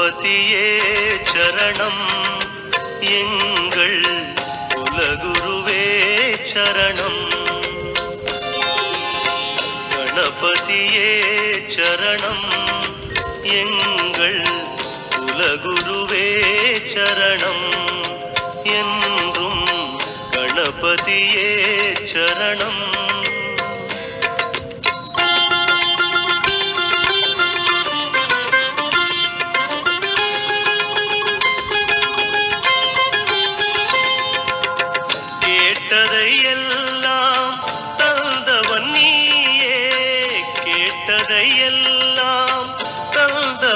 பதியே சரணம். எங்கள் குலகுருவே சரணம். கணபதியே சரணம். எங்கள் குலகுருவே சரணம். என்றும் கணபதியே சரணம்.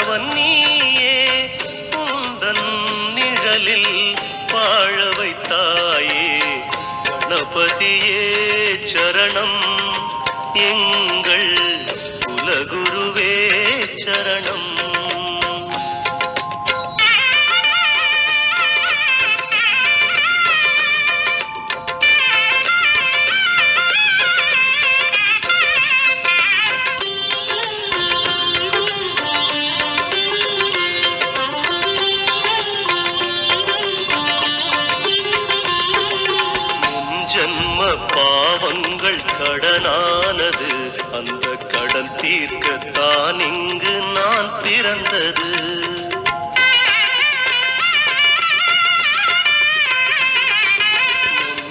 தந்தவன் நீயே உந்தன் நிழலில் வாழ வைத்தாயே. கணபதியே சரணம் எங்கள் குலகுருவே சரணம். கடனானது. அந்த கடன் தீர்க்கத்தான் இங்கு நான் பிறந்தது.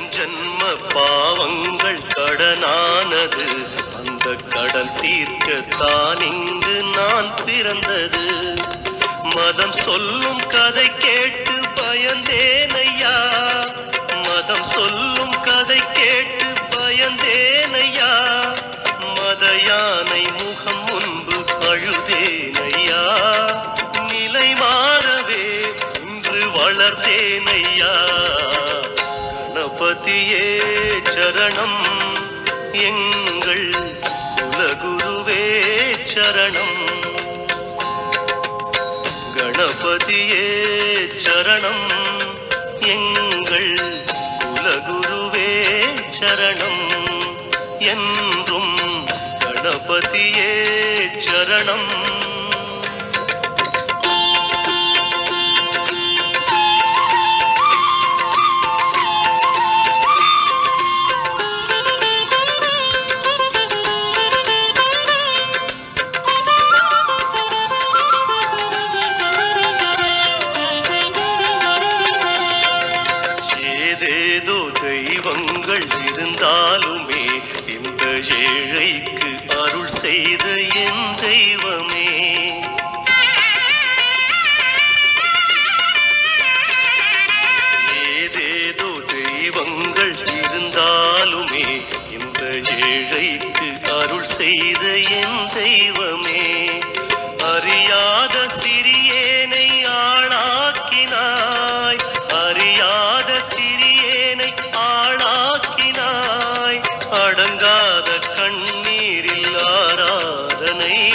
ஜன்ம பாவங்கள் கடனானது. அந்த கடன் தீர்க்கத்தான் இங்கு நான் பிறந்தது. மதம் சொல்லும் கதை கேட்டு பயந்தேனை கணபதியே சரணம். எங்கள் குலகுருவே சரணம். கணபதியே சரணம். எங்கள் குலகுருவே சரணம். என்றும் கணபதியே சரணம். அருள் செய்த என் தெய்வமே. அறியாத சிறியேனை ஆளாக்கினாய். அறியாத சிறியேனை ஆளாக்கினாய். அடங்காத கண்ணீரில் ஆராதனை.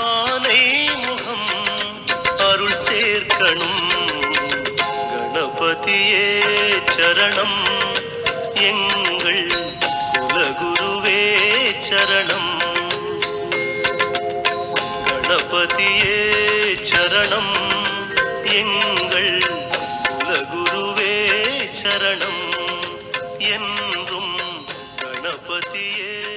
ஆனை முகம் அருள் சேர்க்கணும். கணபதியே சரணம். எங்கள் சரணம். கணபதியே சரணம். எங்கள் குலகுருவே சரணம். என்றும் கணபதியே